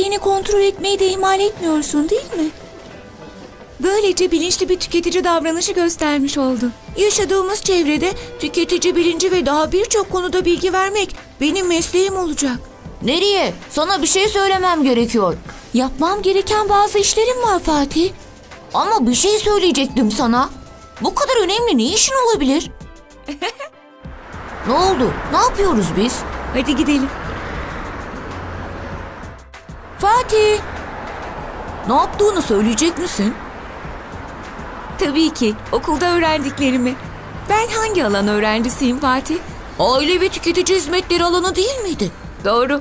tarihini kontrol etmeyi de ihmal etmiyorsun değil mi? Böylece bilinçli bir tüketici davranışı göstermiş oldu. Yaşadığımız çevrede tüketici bilinci ve daha birçok konuda bilgi vermek benim mesleğim olacak. Nereye? Sana bir şey söylemem gerekiyor. Yapmam gereken bazı işlerim var Fatih. Ama bir şey söyleyecektim sana. Bu kadar önemli ne işin olabilir? ne oldu? Ne yapıyoruz biz? Hadi gidelim. Fatih, Ne yaptığını söyleyecek misin? tabii ki okulda öğrendiklerimi. Ben hangi alan öğrencisiyim Fatih? Aile ve tüketici hizmetleri alanı değil miydi? Doğru.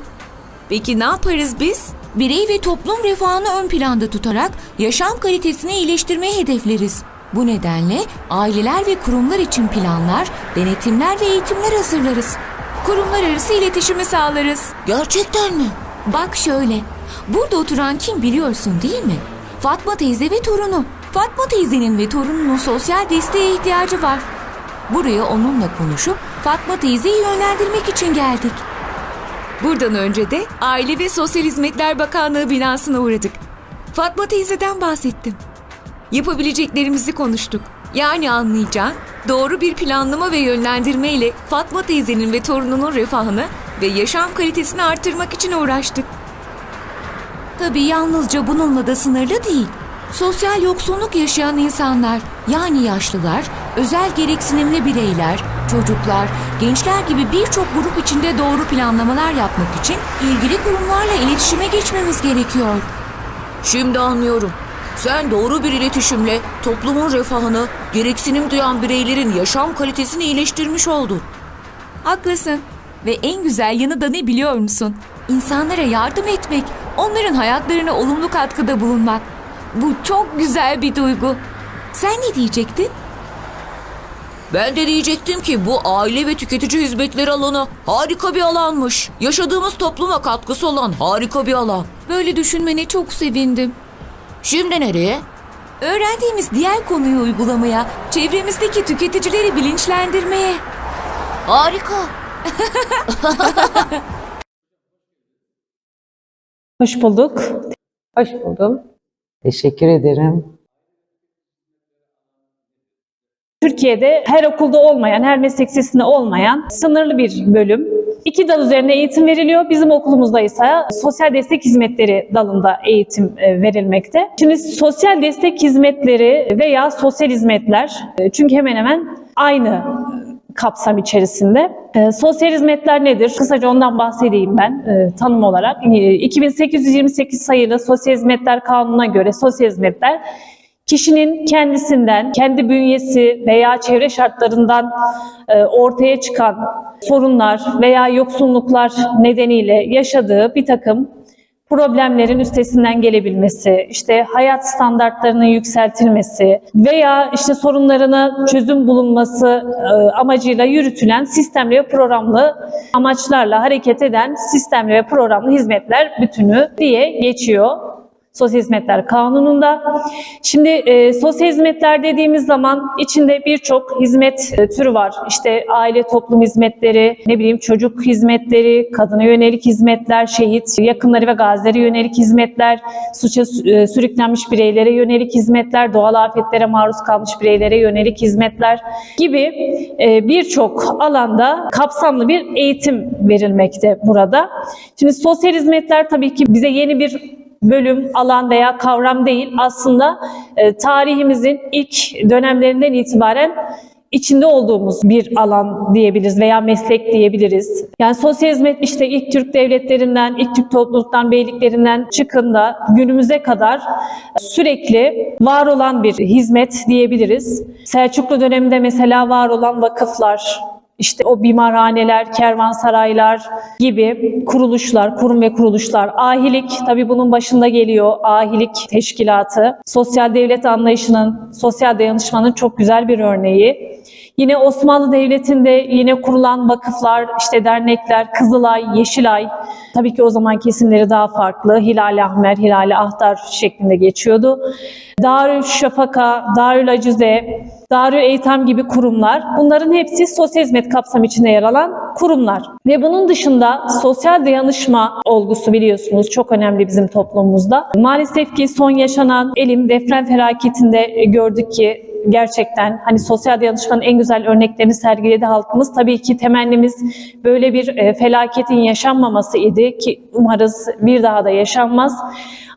Peki ne yaparız biz? Birey ve toplum refahını ön planda tutarak yaşam kalitesini iyileştirmeyi hedefleriz. Bu nedenle aileler ve kurumlar için planlar, denetimler ve eğitimler hazırlarız. Kurumlar arası iletişimi sağlarız. Gerçekten mi? Bak şöyle. Burada oturan kim biliyorsun değil mi? Fatma teyze ve torunu. Fatma teyzenin ve torununun sosyal desteğe ihtiyacı var. Buraya onunla konuşup Fatma teyzeyi yönlendirmek için geldik. Buradan önce de Aile ve Sosyal Hizmetler Bakanlığı binasına uğradık. Fatma teyzeden bahsettim. Yapabileceklerimizi konuştuk. Yani anlayacağın doğru bir planlama ve yönlendirme ile Fatma teyzenin ve torununun refahını ve yaşam kalitesini artırmak için uğraştık. Tabii yalnızca bununla da sınırlı değil. Sosyal yoksunluk yaşayan insanlar, yani yaşlılar, özel gereksinimli bireyler, çocuklar, gençler gibi birçok grup içinde doğru planlamalar yapmak için ilgili kurumlarla iletişime geçmemiz gerekiyor. Şimdi anlıyorum. Sen doğru bir iletişimle toplumun refahını, gereksinim duyan bireylerin yaşam kalitesini iyileştirmiş oldun. Haklısın. Ve en güzel yanı da ne biliyor musun? İnsanlara yardım etmek, onların hayatlarına olumlu katkıda bulunmak. Bu çok güzel bir duygu. Sen ne diyecektin? Ben de diyecektim ki bu aile ve tüketici hizmetleri alanı harika bir alanmış. Yaşadığımız topluma katkısı olan harika bir alan. Böyle düşünmene çok sevindim. Şimdi nereye? Öğrendiğimiz diğer konuyu uygulamaya, çevremizdeki tüketicileri bilinçlendirmeye. Harika. Hoş bulduk. Hoş buldum. Teşekkür ederim. Türkiye'de her okulda olmayan, her meslek lisesinde olmayan sınırlı bir bölüm. İki dal üzerine eğitim veriliyor. Bizim okulumuzda ise sosyal destek hizmetleri dalında eğitim e, verilmekte. Şimdi sosyal destek hizmetleri veya sosyal hizmetler e, çünkü hemen hemen aynı kapsam içerisinde. E, sosyal hizmetler nedir? Kısaca ondan bahsedeyim ben e, tanım olarak. E, 2828 sayılı Sosyal Hizmetler Kanunu'na göre sosyal hizmetler kişinin kendisinden, kendi bünyesi veya çevre şartlarından e, ortaya çıkan sorunlar veya yoksunluklar nedeniyle yaşadığı bir takım problemlerin üstesinden gelebilmesi, işte hayat standartlarının yükseltilmesi veya işte sorunlarına çözüm bulunması e, amacıyla yürütülen sistemli ve programlı amaçlarla hareket eden sistemli ve programlı hizmetler bütünü diye geçiyor. Sosyal Hizmetler Kanunu'nda. Şimdi e, sosyal hizmetler dediğimiz zaman içinde birçok hizmet e, türü var. İşte aile toplum hizmetleri, ne bileyim çocuk hizmetleri, kadına yönelik hizmetler, şehit, yakınları ve gazilere yönelik hizmetler, suça e, sürüklenmiş bireylere yönelik hizmetler, doğal afetlere maruz kalmış bireylere yönelik hizmetler gibi e, birçok alanda kapsamlı bir eğitim verilmekte burada. Şimdi sosyal hizmetler tabii ki bize yeni bir bölüm, alan veya kavram değil. Aslında e, tarihimizin ilk dönemlerinden itibaren içinde olduğumuz bir alan diyebiliriz veya meslek diyebiliriz. Yani sosyal hizmet işte ilk Türk devletlerinden, ilk Türk topluluktan, beyliklerinden çıkın da günümüze kadar sürekli var olan bir hizmet diyebiliriz. Selçuklu döneminde mesela var olan vakıflar, işte o bimarhaneler, kervansaraylar gibi kuruluşlar, kurum ve kuruluşlar. Ahilik tabii bunun başında geliyor. Ahilik teşkilatı. Sosyal devlet anlayışının, sosyal dayanışmanın çok güzel bir örneği. Yine Osmanlı Devleti'nde yine kurulan vakıflar, işte dernekler, Kızılay, Yeşilay, tabii ki o zamanki isimleri daha farklı. Hilal Ahmer, Hilal Ahtar şeklinde geçiyordu. Darül Şafaka, Darül Acize, Darül Eytam gibi kurumlar. Bunların hepsi sosyal hizmet kapsamı içinde yer alan kurumlar. Ve bunun dışında sosyal dayanışma olgusu biliyorsunuz çok önemli bizim toplumumuzda. Maalesef ki son yaşanan Elim deprem felaketinde gördük ki gerçekten hani sosyal dayanışmanın en güzel örneklerini sergiledi halkımız. Tabii ki temennimiz böyle bir e, felaketin yaşanmaması idi ki umarız bir daha da yaşanmaz.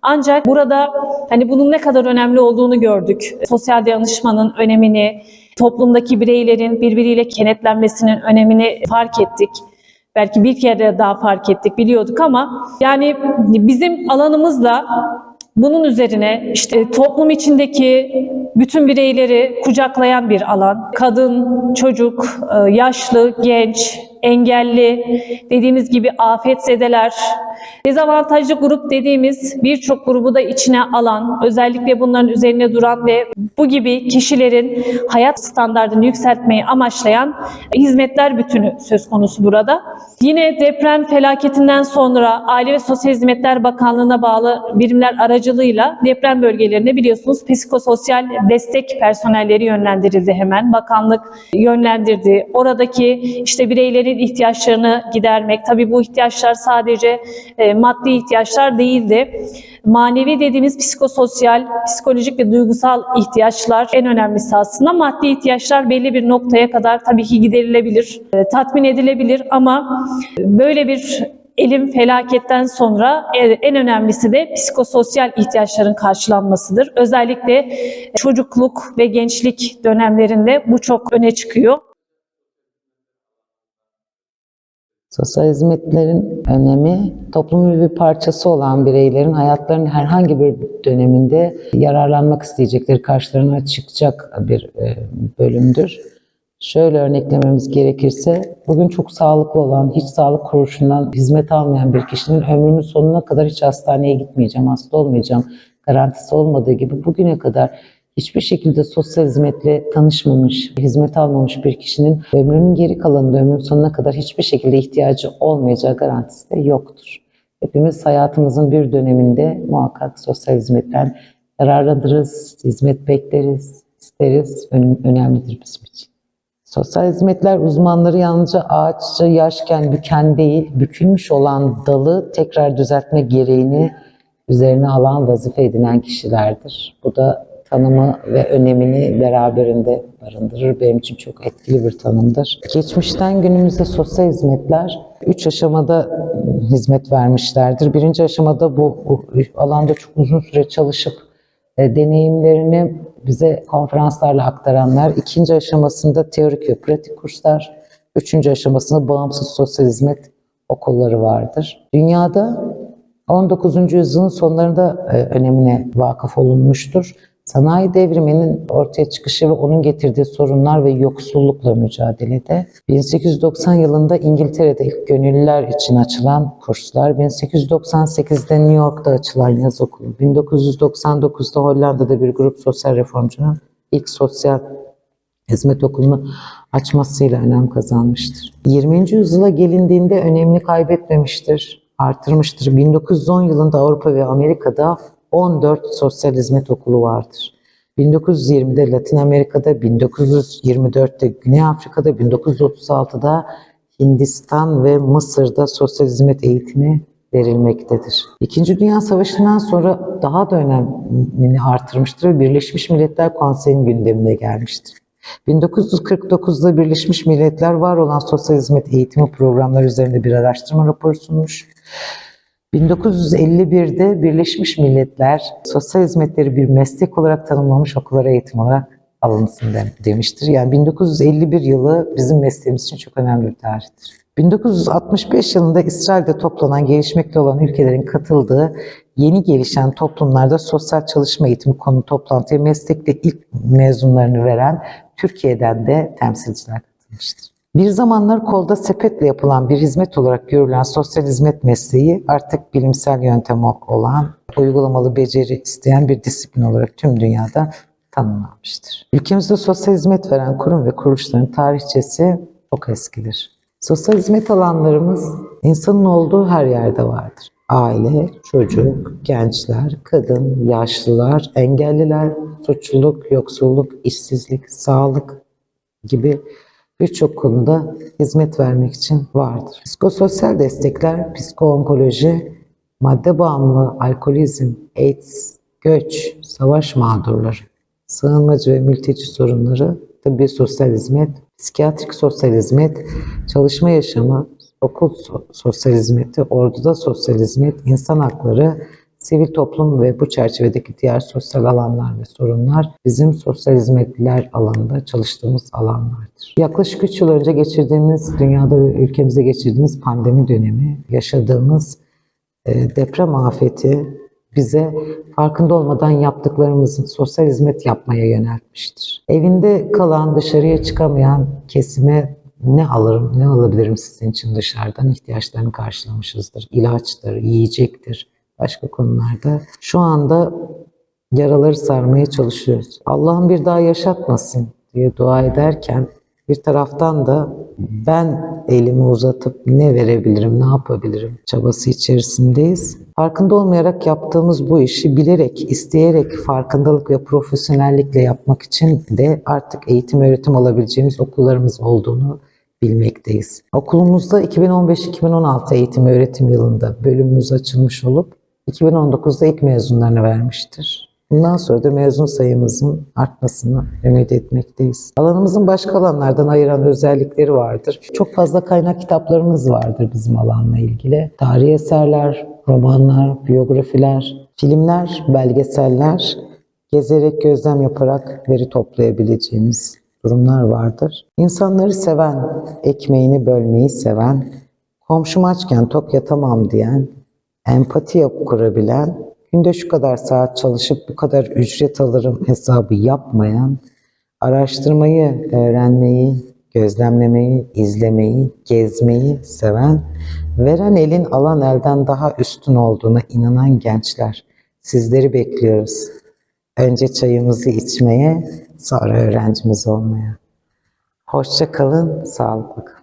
Ancak burada hani bunun ne kadar önemli olduğunu gördük. Sosyal dayanışmanın önemini, toplumdaki bireylerin birbiriyle kenetlenmesinin önemini fark ettik. Belki bir kere daha fark ettik, biliyorduk ama yani bizim alanımızla bunun üzerine işte toplum içindeki bütün bireyleri kucaklayan bir alan. Kadın, çocuk, e, yaşlı, genç, engelli, dediğimiz gibi afetzedeler, dezavantajlı grup dediğimiz birçok grubu da içine alan, özellikle bunların üzerine duran ve bu gibi kişilerin hayat standartını yükseltmeyi amaçlayan hizmetler bütünü söz konusu burada. Yine deprem felaketinden sonra Aile ve Sosyal Hizmetler Bakanlığı'na bağlı birimler aracılığıyla deprem bölgelerine biliyorsunuz psikososyal destek personelleri yönlendirildi hemen. Bakanlık yönlendirdi. Oradaki işte bireylerin ihtiyaçlarını gidermek. Tabii bu ihtiyaçlar sadece e, maddi ihtiyaçlar değildi. Manevi dediğimiz psikososyal, psikolojik ve duygusal ihtiyaçlar en önemlisi aslında. Maddi ihtiyaçlar belli bir noktaya kadar tabii ki giderilebilir, e, tatmin edilebilir ama böyle bir elim felaketten sonra e, en önemlisi de psikososyal ihtiyaçların karşılanmasıdır. Özellikle çocukluk ve gençlik dönemlerinde bu çok öne çıkıyor. Sosyal hizmetlerin önemi toplumun bir parçası olan bireylerin hayatlarının herhangi bir döneminde yararlanmak isteyecekleri karşılarına çıkacak bir e, bölümdür. Şöyle örneklememiz gerekirse bugün çok sağlıklı olan, hiç sağlık kuruluşundan hizmet almayan bir kişinin ömrümün sonuna kadar hiç hastaneye gitmeyeceğim, hasta olmayacağım garantisi olmadığı gibi bugüne kadar hiçbir şekilde sosyal hizmetle tanışmamış, hizmet almamış bir kişinin ömrünün geri kalanında ömrünün sonuna kadar hiçbir şekilde ihtiyacı olmayacağı garantisi de yoktur. Hepimiz hayatımızın bir döneminde muhakkak sosyal hizmetten yararlanırız, hizmet bekleriz, isteriz, Ön- önemlidir bizim için. Sosyal hizmetler uzmanları yalnızca ağaçça yaşken büken değil, bükülmüş olan dalı tekrar düzeltme gereğini üzerine alan vazife edinen kişilerdir. Bu da tanımı ve önemini beraberinde barındırır. Benim için çok etkili bir tanımdır. Geçmişten günümüzde sosyal hizmetler üç aşamada hizmet vermişlerdir. Birinci aşamada bu, bu alanda çok uzun süre çalışıp e, deneyimlerini bize konferanslarla aktaranlar. ikinci aşamasında teorik ve pratik kurslar. Üçüncü aşamasında bağımsız sosyal hizmet okulları vardır. Dünyada 19. yüzyılın sonlarında e, önemine vakıf olunmuştur. Sanayi devriminin ortaya çıkışı ve onun getirdiği sorunlar ve yoksullukla mücadelede 1890 yılında İngiltere'de ilk gönüllüler için açılan kurslar, 1898'de New York'ta açılan yaz okulu, 1999'da Hollanda'da bir grup sosyal reformcunun ilk sosyal hizmet okulunu açmasıyla önem kazanmıştır. 20. yüzyıla gelindiğinde önemini kaybetmemiştir, artırmıştır. 1910 yılında Avrupa ve Amerika'da 14 sosyal hizmet okulu vardır. 1920'de Latin Amerika'da, 1924'te Güney Afrika'da, 1936'da Hindistan ve Mısır'da sosyal hizmet eğitimi verilmektedir. İkinci Dünya Savaşı'ndan sonra daha da önemini artırmıştır ve Birleşmiş Milletler Konseyi'nin gündemine gelmiştir. 1949'da Birleşmiş Milletler var olan sosyal hizmet eğitimi programları üzerinde bir araştırma raporu sunmuş. 1951'de Birleşmiş Milletler sosyal hizmetleri bir meslek olarak tanımlamış okullara eğitim olarak alınsın de- demiştir. Yani 1951 yılı bizim mesleğimiz için çok önemli bir tarihtir. 1965 yılında İsrail'de toplanan gelişmekte olan ülkelerin katıldığı yeni gelişen toplumlarda sosyal çalışma eğitimi konu toplantıya meslekte ilk mezunlarını veren Türkiye'den de temsilciler katılmıştır. Bir zamanlar kolda sepetle yapılan bir hizmet olarak görülen sosyal hizmet mesleği artık bilimsel yöntem olan, uygulamalı beceri isteyen bir disiplin olarak tüm dünyada tanımlanmıştır. Ülkemizde sosyal hizmet veren kurum ve kuruluşların tarihçesi çok eskidir. Sosyal hizmet alanlarımız insanın olduğu her yerde vardır. Aile, çocuk, gençler, kadın, yaşlılar, engelliler, suçluluk, yoksulluk, işsizlik, sağlık gibi birçok konuda hizmet vermek için vardır. Psikososyal destekler, psikoonkoloji, madde bağımlılığı, alkolizm, AIDS, göç, savaş mağdurları, sığınmacı ve mülteci sorunları, tıbbi sosyal hizmet, psikiyatrik sosyal hizmet, çalışma yaşamı, okul so- sosyal hizmeti, orduda sosyal hizmet, insan hakları, sivil toplum ve bu çerçevedeki diğer sosyal alanlar ve sorunlar bizim sosyal hizmetler alanında çalıştığımız alanlardır. Yaklaşık 3 yıl önce geçirdiğimiz, dünyada ve ülkemizde geçirdiğimiz pandemi dönemi, yaşadığımız e, deprem afeti bize farkında olmadan yaptıklarımızın sosyal hizmet yapmaya yöneltmiştir. Evinde kalan, dışarıya çıkamayan kesime ne alırım, ne alabilirim sizin için dışarıdan ihtiyaçlarını karşılamışızdır. İlaçtır, yiyecektir, başka konularda. Şu anda yaraları sarmaya çalışıyoruz. Allah'ım bir daha yaşatmasın diye dua ederken bir taraftan da ben elimi uzatıp ne verebilirim, ne yapabilirim çabası içerisindeyiz. Farkında olmayarak yaptığımız bu işi bilerek, isteyerek, farkındalık ve profesyonellikle yapmak için de artık eğitim öğretim alabileceğimiz okullarımız olduğunu bilmekteyiz. Okulumuzda 2015-2016 eğitim öğretim yılında bölümümüz açılmış olup 2019'da ilk mezunlarını vermiştir. Bundan sonra da mezun sayımızın artmasını ümit etmekteyiz. Alanımızın başka alanlardan ayıran özellikleri vardır. Çok fazla kaynak kitaplarımız vardır bizim alanla ilgili. Tarihi eserler, romanlar, biyografiler, filmler, belgeseller, gezerek, gözlem yaparak veri toplayabileceğimiz durumlar vardır. İnsanları seven, ekmeğini bölmeyi seven, komşum açken tok yatamam diyen, empati kurabilen, günde şu kadar saat çalışıp bu kadar ücret alırım hesabı yapmayan, araştırmayı, öğrenmeyi, gözlemlemeyi, izlemeyi, gezmeyi seven, veren elin alan elden daha üstün olduğuna inanan gençler. Sizleri bekliyoruz. Önce çayımızı içmeye, sonra öğrencimiz olmaya. Hoşça kalın, sağlıklı kalın.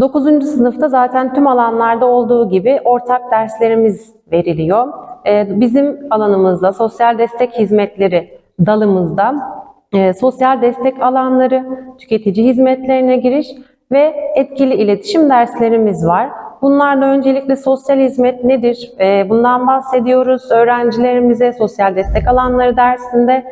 9. sınıfta zaten tüm alanlarda olduğu gibi ortak derslerimiz veriliyor. Ee, Bizim alanımızda sosyal destek hizmetleri dalımızda e, sosyal destek alanları, tüketici hizmetlerine giriş ve etkili iletişim derslerimiz var. Bunlarla öncelikle sosyal hizmet nedir? Ee, Bundan bahsediyoruz öğrencilerimize sosyal destek alanları dersinde.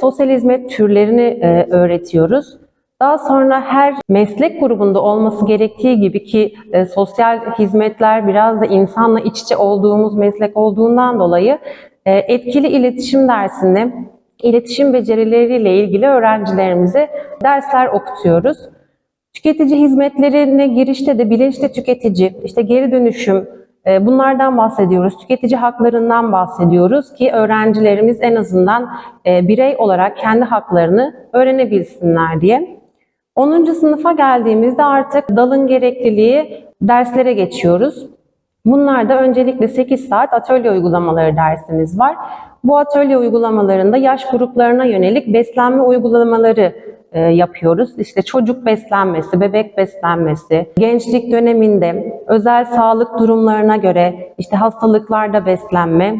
Sosyal hizmet türlerini e, öğretiyoruz. Daha sonra her meslek grubunda olması gerektiği gibi ki e, sosyal hizmetler biraz da insanla iç içe olduğumuz meslek olduğundan dolayı e, etkili iletişim dersinde iletişim becerileriyle ilgili öğrencilerimize dersler okutuyoruz. Tüketici hizmetlerine girişte de bilinçli tüketici, işte geri dönüşüm, e, bunlardan bahsediyoruz. Tüketici haklarından bahsediyoruz ki öğrencilerimiz en azından e, birey olarak kendi haklarını öğrenebilsinler diye. 10. sınıfa geldiğimizde artık dalın gerekliliği derslere geçiyoruz. Bunlarda öncelikle 8 saat atölye uygulamaları dersimiz var. Bu atölye uygulamalarında yaş gruplarına yönelik beslenme uygulamaları e, yapıyoruz. İşte çocuk beslenmesi, bebek beslenmesi, gençlik döneminde özel sağlık durumlarına göre işte hastalıklarda beslenme,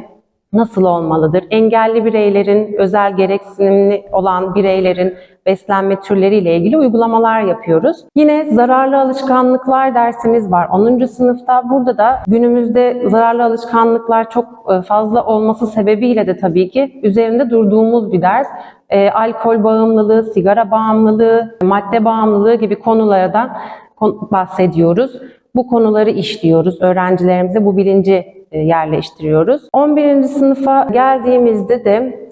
nasıl olmalıdır? Engelli bireylerin, özel gereksinimli olan bireylerin beslenme türleriyle ilgili uygulamalar yapıyoruz. Yine zararlı alışkanlıklar dersimiz var 10. sınıfta. Burada da günümüzde zararlı alışkanlıklar çok e, fazla olması sebebiyle de tabii ki üzerinde durduğumuz bir ders. E, alkol bağımlılığı, sigara bağımlılığı, madde bağımlılığı gibi konulardan kon- bahsediyoruz. Bu konuları işliyoruz. Öğrencilerimize bu bilinci e, yerleştiriyoruz. 11. sınıfa geldiğimizde de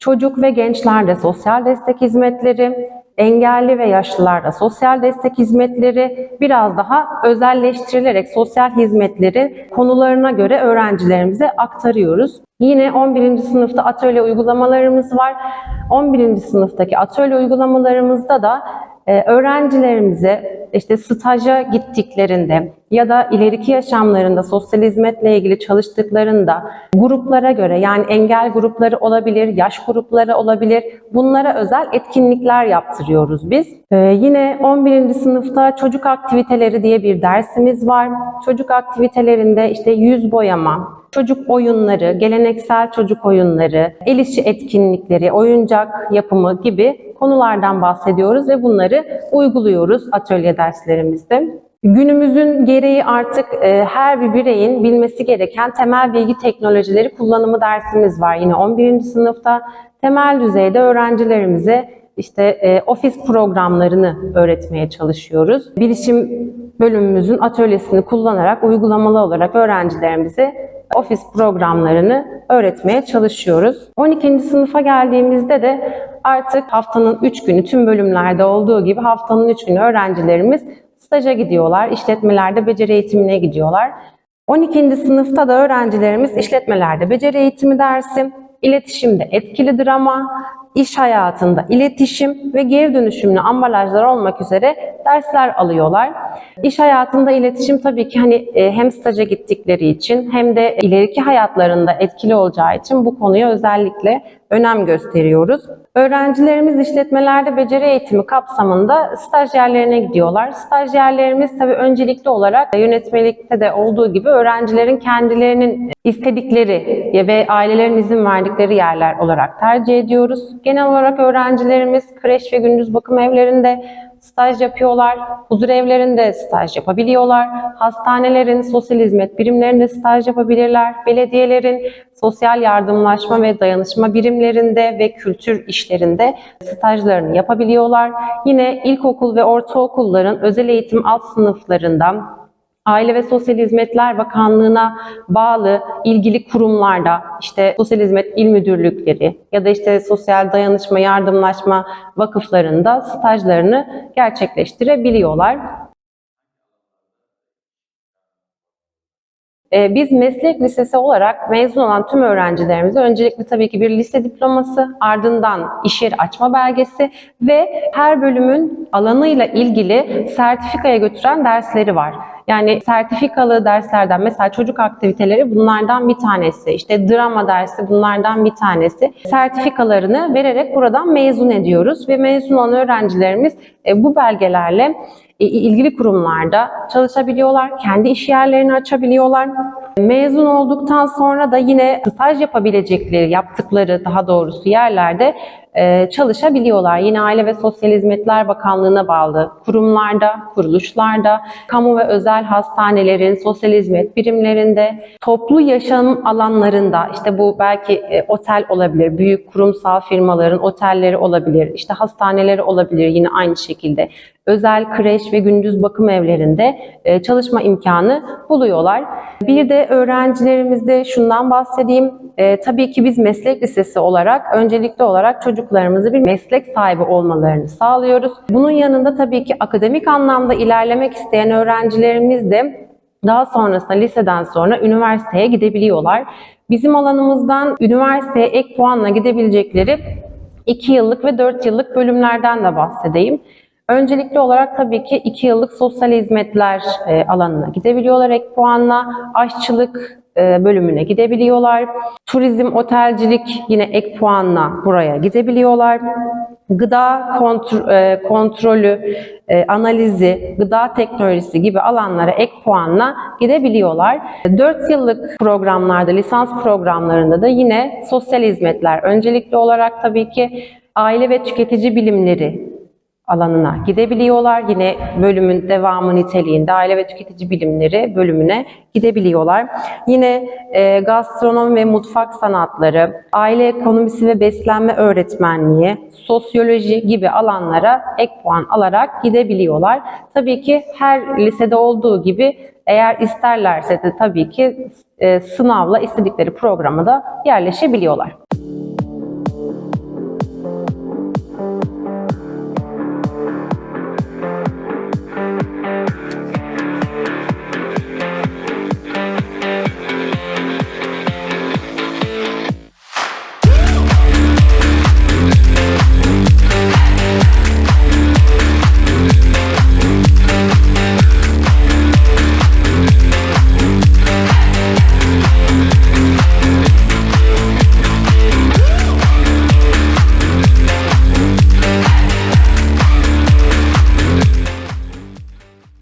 çocuk ve gençlerde sosyal destek hizmetleri, engelli ve yaşlılarda sosyal destek hizmetleri biraz daha özelleştirilerek sosyal hizmetleri konularına göre öğrencilerimize aktarıyoruz. Yine 11. sınıfta atölye uygulamalarımız var. 11. sınıftaki atölye uygulamalarımızda da öğrencilerimize işte staja gittiklerinde ya da ileriki yaşamlarında sosyal hizmetle ilgili çalıştıklarında gruplara göre yani engel grupları olabilir, yaş grupları olabilir. Bunlara özel etkinlikler yaptırıyoruz biz. Ee, yine 11. sınıfta çocuk aktiviteleri diye bir dersimiz var. Çocuk aktivitelerinde işte yüz boyama, çocuk oyunları, geleneksel çocuk oyunları, el işi etkinlikleri, oyuncak yapımı gibi konulardan bahsediyoruz ve bunları uyguluyoruz atölye derslerimizde. Günümüzün gereği artık e, her bir bireyin bilmesi gereken temel bilgi teknolojileri kullanımı dersimiz var. Yine 11. sınıfta temel düzeyde öğrencilerimize işte e, ofis programlarını öğretmeye çalışıyoruz. Bilişim bölümümüzün atölyesini kullanarak uygulamalı olarak öğrencilerimize ofis programlarını öğretmeye çalışıyoruz. 12. sınıfa geldiğimizde de artık haftanın 3 günü tüm bölümlerde olduğu gibi haftanın 3 günü öğrencilerimiz staja gidiyorlar, işletmelerde beceri eğitimine gidiyorlar. 12. sınıfta da öğrencilerimiz işletmelerde beceri eğitimi dersi, iletişimde etkili drama, iş hayatında iletişim ve geri dönüşümlü ambalajlar olmak üzere dersler alıyorlar. İş hayatında iletişim tabii ki hani e, hem staja gittikleri için hem de ileriki hayatlarında etkili olacağı için bu konuya özellikle önem gösteriyoruz. Öğrencilerimiz işletmelerde beceri eğitimi kapsamında stajyerlerine gidiyorlar. Stajyerlerimiz tabii öncelikli olarak yönetmelikte de olduğu gibi öğrencilerin kendilerinin istedikleri ve ailelerin izin verdikleri yerler olarak tercih ediyoruz. Genel olarak öğrencilerimiz kreş ve gündüz bakım evlerinde staj yapıyorlar. Huzur evlerinde staj yapabiliyorlar. Hastanelerin sosyal hizmet birimlerinde staj yapabilirler. Belediyelerin sosyal yardımlaşma ve dayanışma birimlerinde ve kültür işlerinde stajlarını yapabiliyorlar. Yine ilkokul ve ortaokulların özel eğitim alt sınıflarından Aile ve Sosyal Hizmetler Bakanlığı'na bağlı ilgili kurumlarda işte Sosyal Hizmet İl Müdürlükleri ya da işte Sosyal Dayanışma Yardımlaşma vakıflarında stajlarını gerçekleştirebiliyorlar. Biz meslek lisesi olarak mezun olan tüm öğrencilerimize öncelikle tabii ki bir lise diploması, ardından iş yeri açma belgesi ve her bölümün alanıyla ilgili sertifikaya götüren dersleri var. Yani sertifikalı derslerden mesela çocuk aktiviteleri bunlardan bir tanesi, işte drama dersi bunlardan bir tanesi. Sertifikalarını vererek buradan mezun ediyoruz ve mezun olan öğrencilerimiz e, bu belgelerle ilgili kurumlarda çalışabiliyorlar, kendi iş yerlerini açabiliyorlar. Mezun olduktan sonra da yine staj yapabilecekleri, yaptıkları daha doğrusu yerlerde e, çalışabiliyorlar. Yine Aile ve Sosyal Hizmetler Bakanlığı'na bağlı kurumlarda, kuruluşlarda, kamu ve özel hastanelerin, sosyal hizmet birimlerinde, toplu yaşam alanlarında, işte bu belki e, otel olabilir, büyük kurumsal firmaların otelleri olabilir, işte hastaneleri olabilir yine aynı şekilde. Özel kreş ve gündüz bakım evlerinde e, çalışma imkanı buluyorlar. Bir de öğrencilerimizde şundan bahsedeyim. E, tabii ki biz meslek lisesi olarak öncelikli olarak çocuklarımızı bir meslek sahibi olmalarını sağlıyoruz. Bunun yanında tabii ki akademik anlamda ilerlemek isteyen öğrencilerimiz de daha sonrasında liseden sonra üniversiteye gidebiliyorlar. Bizim alanımızdan üniversiteye ek puanla gidebilecekleri 2 yıllık ve 4 yıllık bölümlerden de bahsedeyim. Öncelikli olarak tabii ki 2 yıllık sosyal hizmetler e, alanına gidebiliyorlar ek puanla. Aşçılık bölümüne gidebiliyorlar. Turizm, otelcilik yine ek puanla buraya gidebiliyorlar. Gıda e, kontrolü, e, analizi, gıda teknolojisi gibi alanlara ek puanla gidebiliyorlar. 4 yıllık programlarda, lisans programlarında da yine sosyal hizmetler öncelikli olarak tabii ki aile ve tüketici bilimleri alanına gidebiliyorlar. Yine bölümün devamı niteliğinde aile ve tüketici bilimleri bölümüne gidebiliyorlar. Yine e, gastronomi ve mutfak sanatları, aile ekonomisi ve beslenme öğretmenliği, sosyoloji gibi alanlara ek puan alarak gidebiliyorlar. Tabii ki her lisede olduğu gibi eğer isterlerse de tabii ki e, sınavla istedikleri programa da yerleşebiliyorlar.